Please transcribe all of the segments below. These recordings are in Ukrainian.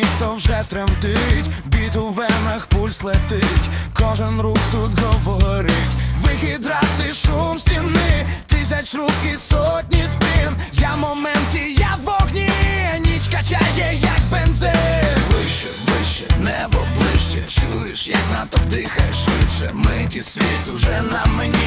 місто вже тремтить, біт у венах пульс летить, кожен рух тут говорить, вихід раси, шум стіни, тисяч рук і сотні спін. Я моменті, я в вогні, ніч качає, як бензин. Вище, вище, небо ближче, чуєш, як натовп дихає швидше. Миті світ уже на мені.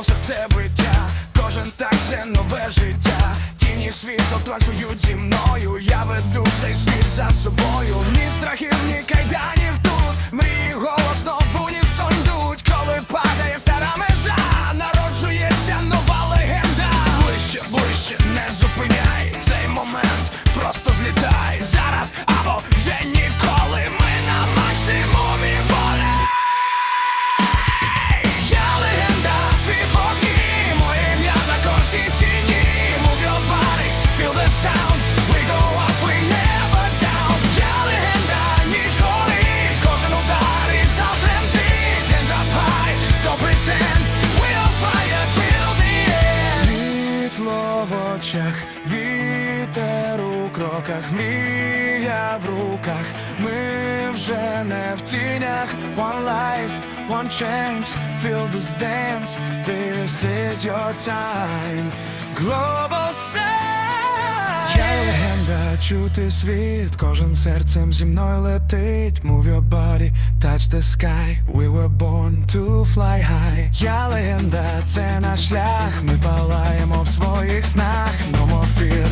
Качаємо серце биття, кожен так це нове життя. Тіні світу танцюють зі мною. Я веду цей світ за собою. Ні страхів, ні кайданів тут. Мрії голосно в унісон йдуть. Коли падає стара межа, народжується нова легенда. Ближче, ближче, не зупиняй кроках, мрія в руках. Ми вже не в тінях. One life, one chance, feel this dance. This is your time. Global sound. Я легенда, чути світ, кожен серцем зі мною летить. Move your body, touch the sky. We were born to fly high. Я легенда, це наш шлях. Ми палаємо в своїх снах. No more fear.